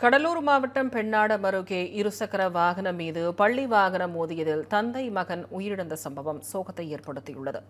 கடலூர் மாவட்டம் பெண்ணாடம் அருகே இருசக்கர வாகனம் மீது பள்ளி வாகனம் மோதியதில் தந்தை மகன் உயிரிழந்த சம்பவம் சோகத்தை ஏற்படுத்தியுள்ளது.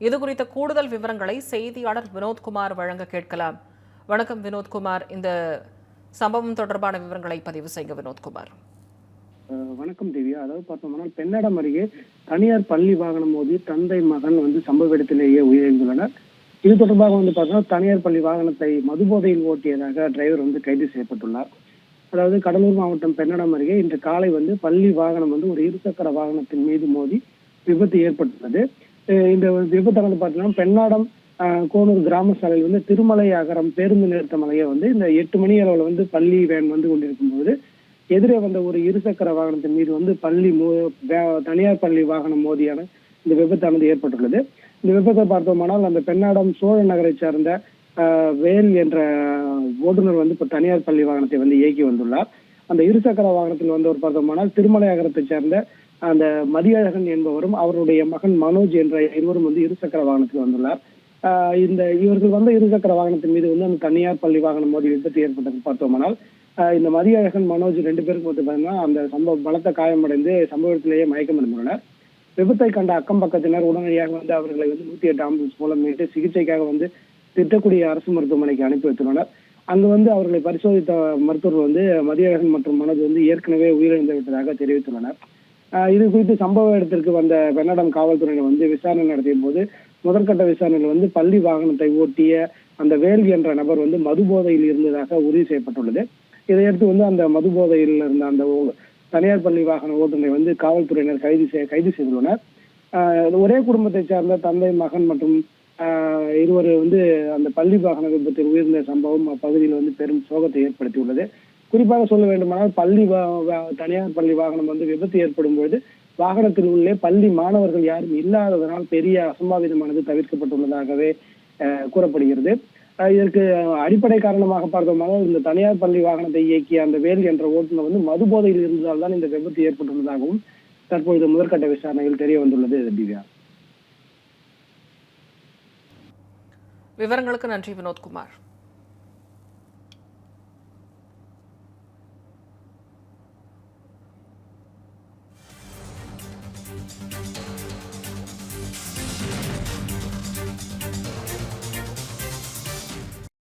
இதுகுறித்த கூடுதல் விவரங்களை செய்தியாளர் வினோத்குமார் வழங்க கேட்கலாம். வணக்கம் வினோத்குமார். இந்த சம்பவம் தொடர்பான விவரங்களை பதிவு செய்யுங்க வினோத்குமார். அஹ் வணக்கம் திவ்யா. அதாவது பார்த்தோம்னா பெண்ணடம் அருகே தனியார் பள்ளி வாகனம் மோதி தந்தை மகன் வந்து சம்பவ இடத்திலேயே உயிரிழந்துள்ளனர். இது தொடர்பாக வந்து பார்த்தோம்னா தனியார் பள்ளி வாகனத்தை மதுபோதையில் ஓட்டியதாக டிரைவர் வந்து கைது செய்யப்பட்டுள்ளார். அதாவது கடலூர் மாவட்டம் பெண்ணடம் அருகே இன்று காலை வந்து பள்ளி வாகனம் வந்து ஒரு இருசக்கர வாகனத்தின் மீது மோதி விபத்து ஏற்பட்டுள்ளது. இந்த விபத்தானது வந்து பார்த்தீங்கன்னா பெண்ணாடம் கோனூர் கிராம சாலையில் வந்து திருமலை அகரம் பேருந்து நிறுத்தம் மலையை வந்து இந்த எட்டு மணி அளவில் வந்து பள்ளி வேன் வந்து கொண்டிருக்கும் போது எதிரே வந்த ஒரு இருசக்கர வாகனத்தின் மீது வந்து பள்ளி மோ தனியார் பள்ளி வாகனம் மோதியான இந்த விபத்தானது ஏற்பட்டுள்ளது. இந்த விபத்தை பார்த்தோமானால் அந்த பெண்ணாடம் சோழ நகரை சார்ந்த வேல் என்ற ஓட்டுநர் வந்து இப்போ தனியார் பள்ளி வாகனத்தை வந்து இயக்கி வந்துள்ளார். அந்த இருசக்கர வாகனத்தில் வந்தவர் பார்த்தோமானால் திருமலை நகரத்தை சேர்ந்த அந்த மதியழகன் என்பவரும் அவருடைய மகன் மனோஜ் என்ற இருவரும் வந்து இருசக்கர வாகனத்தில் வந்துள்ளார். ஆஹ், இந்த இவர்கள் வந்த இருசக்கர வாகனத்தின் மீது வந்து அந்த தனியார் பள்ளி வாகனம் மோதி விபத்து ஏற்பட்டது பார்த்தோமானால் இந்த மதியழகன் மனோஜ் ரெண்டு பேருக்கும் வந்து பார்த்தீங்கன்னா அந்த சம்பவ பலத்த காயமடைந்து சம்பவத்திலேயே மயக்கம் அடைந்துள்ளனர். விபத்தை கண்ட அக்கம் பக்கத்தினர் உடனடியாக வந்து அவர்களை வந்து நூத்தி எட்டு ஆம்புலன்ஸ் மூலம் மீட்டு சிகிச்சைக்காக வந்து திட்டக்குடி அரசு மருத்துவமனைக்கு அனுப்பி வைத்துள்ளனர். அங்கு வந்து அவர்களை பரிசோதித்த மருத்துவர் வந்து மதியழகன் மற்றும் மனது வந்து ஏற்கனவே உயிரிழந்து விட்டதாக தெரிவித்துள்ளனர். ஆஹ் இது குறித்து சம்பவ இடத்திற்கு வந்த வெண்ணடம் காவல்துறையினர் வந்து விசாரணை நடத்திய போது முதற்கட்ட விசாரணையில் வந்து பள்ளி வாகனத்தை ஓட்டிய அந்த வேல்வி என்ற நபர் வந்து மது போதையில் இருந்ததாக உறுதி செய்யப்பட்டுள்ளது. இதையடுத்து வந்து அந்த மது போதையில் இருந்த அந்த ஓ- தனியார் பள்ளி வாகன ஓட்டுநரை வந்து காவல்துறையினர் கைது செய்ய கைது செய்துள்ளனர். ஒரே குடும்பத்தை சார்ந்த தந்தை மகன் மற்றும் இருவர் வந்து அந்த பள்ளி வாகன விபத்தில் உயிர்ந்த சம்பவம் அப்பகுதியில் வந்து பெரும் சோகத்தை ஏற்படுத்தியுள்ளது. குறிப்பாக சொல்ல வேண்டுமானால் பள்ளி தனியார் பள்ளி வாகனம் வந்து விபத்து ஏற்படும் பொழுது வாகனத்தில் உள்ளே பள்ளி மாணவர்கள் யாரும் இல்லாததனால் பெரிய அசம்பாவிதமானது தவிர்க்கப்பட்டுள்ளதாகவே கூறப்படுகிறது. இதற்கு அடிப்படை காரணமாக பார்த்தோம்னா இந்த தனியார் பள்ளி வாகனத்தை இயக்கிய அந்த வேல் என்ற ஓட்டுநர் வந்து மது போதையில் இருந்ததால் தான் இந்த விபத்து ஏற்பட்டுள்ளதாகவும் தற்பொழுது முதற்கட்ட விசாரணையில் தெரிய வந்துள்ளது திவ்யா. விவரங்களுக்கு நன்றி வினோத்குமார்.